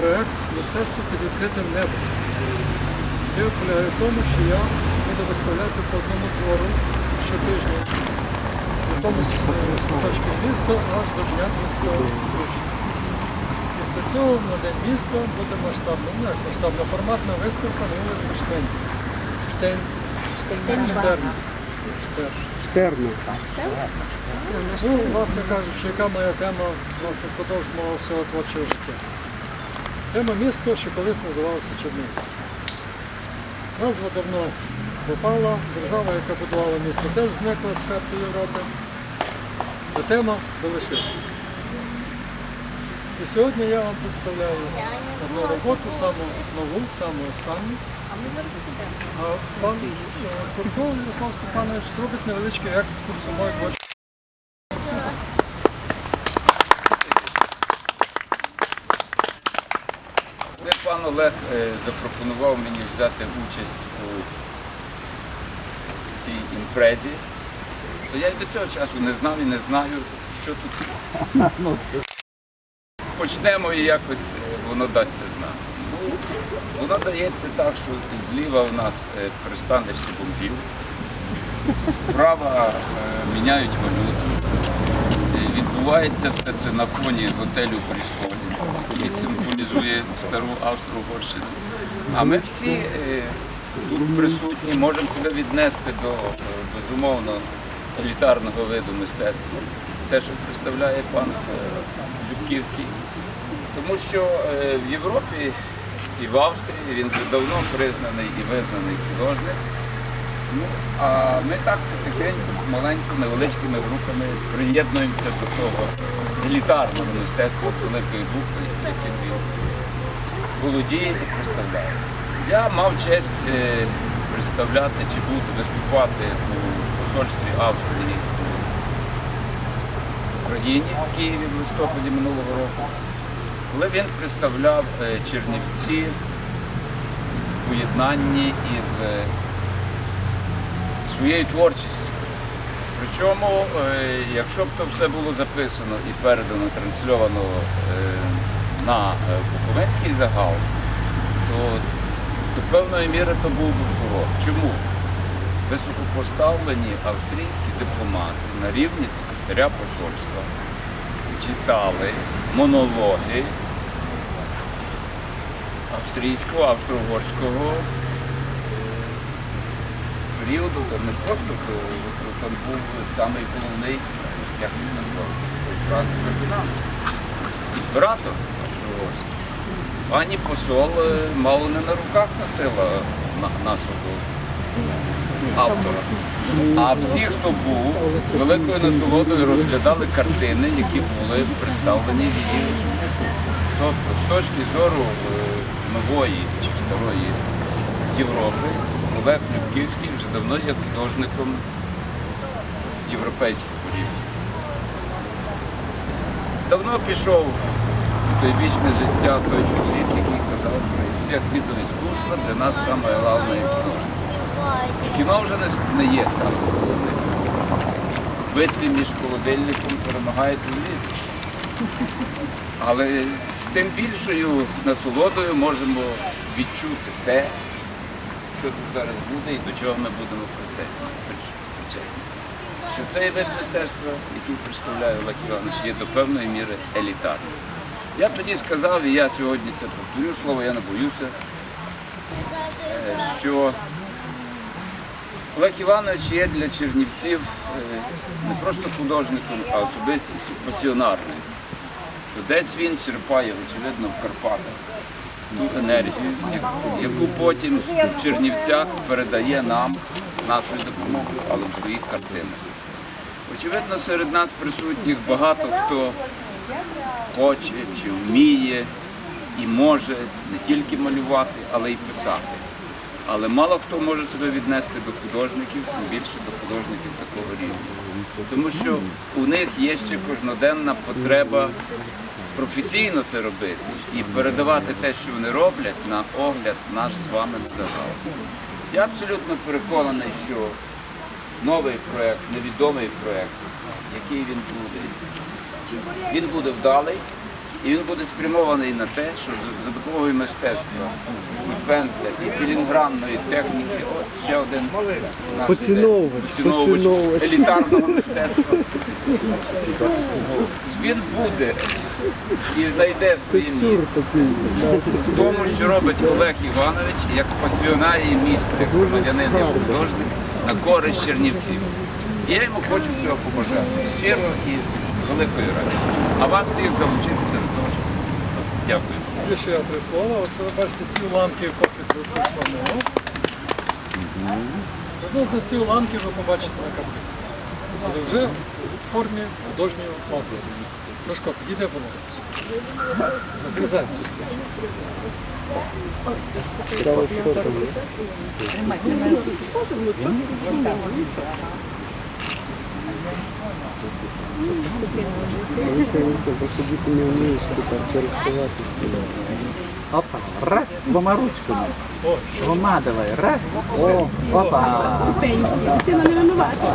проєкт Мистецтво під відкритим небом. Ідея полягає в тому, що я буду виставляти по одному твору щотижня в якомусь е, точки міста аж до Дня міста включно. Після цього на День міста буде масштабна, ну як масштабна форматна виставка на вулиці Штейн. Штейн. Штерн. Штерн. Штерна. Ну, власне кажучи, яка моя тема власне впродовж мого всього творчого життя. Тема міста, що колись називалося Чернівці. Назва давно пропала, держава, яка будувала місто, теж зникла з карти Європи, а тема залишилася. І сьогодні я вам представляю одну роботу, саму нову, саму останню. А пан е, Курко Ярослав Степанович зробить невеличкий екскурс у мою Коли пан Олег е, запропонував мені взяти участь у цій імпрезі, то я й до цього часу не знав і не знаю, що тут. Почнемо і якось е, воно дасться знати. Ну, воно дається так, що зліва у нас е, пристанище бомжів, справа міняють валюту. Відбувається все це на фоні готелю Брістолі, який символізує стару Австро-Угорщину. А ми всі е, тут присутні можемо себе віднести до безумовно елітарного виду мистецтва, те, що представляє пан е, Любківський. Тому що е, в Європі і в Австрії він вже давно признаний і визнаний художник. Ну, а ми так потихеньку, маленько, невеличкими групами приєднуємося до того елітарного мистецтва з великої букви, яким він володіє і представляє. Я мав честь е, представляти чи бути виступати у посольстві Австрії в Україні в Києві в листопаді минулого року, коли він представляв е, Чернівці в поєднанні із е, своєю творчістю. Причому, е, якщо б то все було записано і передано, трансльовано е, на е, Буковинський загал, то до певної міри то був би фурор. Чому? Високопоставлені австрійські дипломати на рівні секретаря посольства читали монологи австрійського, австро-угорського періоду, там не просто то, там був самий головний, як він називався, Франц Фердинанд, імператор австро-угорський. Пані посол е, мало не на руках носила нашого автора. А всі, хто був, з великою насолодою розглядали картини, які були представлені її рисунку. Тобто, з точки зору е, нової чи старої Європи, Олег Любківський давно є художником європейського рівня. Давно пішов у той вічне життя той чоловік, який казав, що із всіх видів іскусства для нас саме головне кіно. Кіно вже не, є саме головним. В битві між холодильником перемагає телевізор. Але з тим більшою насолодою можемо відчути те, що тут зараз буде і до чого ми будемо причетні. Що цей вид мистецтва, який представляє Олег Іванович, є до певної міри елітарним. Я тоді сказав, і я сьогодні це повторю слово, я не боюся, е, що Олег Іванович є для чернівців е, не просто художником, а особистістю пасіонарною. Десь він черпає, очевидно, в Карпатах ту енергію, яку- потім в Чернівцях передає нам з нашою допомогою, але в своїх картинах. Очевидно, серед нас присутніх багато хто хоче чи вміє і може не тільки малювати, але й писати. Але мало хто може себе віднести до художників, тим більше до художників такого рівня. Тому що у них є ще кожноденна потреба професійно це робити і передавати те, що вони роблять, на огляд наш з вами загал. Я абсолютно переконаний, що новий проєкт, невідомий проєкт, який він буде, він буде вдалий, І він буде спрямований на те, що за- допомогою мистецтва, і пензля, і філінгранної техніки, от ще один наш Поціновувач, поціновувач поціновувач. елітарного мистецтва. Він буде і знайде своє місце в тому, що робить Олег Іванович як пасіонарій і містик, громадянин і художник на користь Чернівців. І я йому хочу цього побажати щиро і великою радістю. А вас всіх залучитися до того, щоб дякую. Є ще три слова. Оце ви бачите ці вийшла мова. Приблизно ці уламки ви побачите на картині. Але вже в формі художнього напису. Сашко, підійде, будь ласка. Розрізай цю сторону. Не вмієш, Опа, раз, двома ручками. Двома давай, раз. О, опа. Ти мене винувата.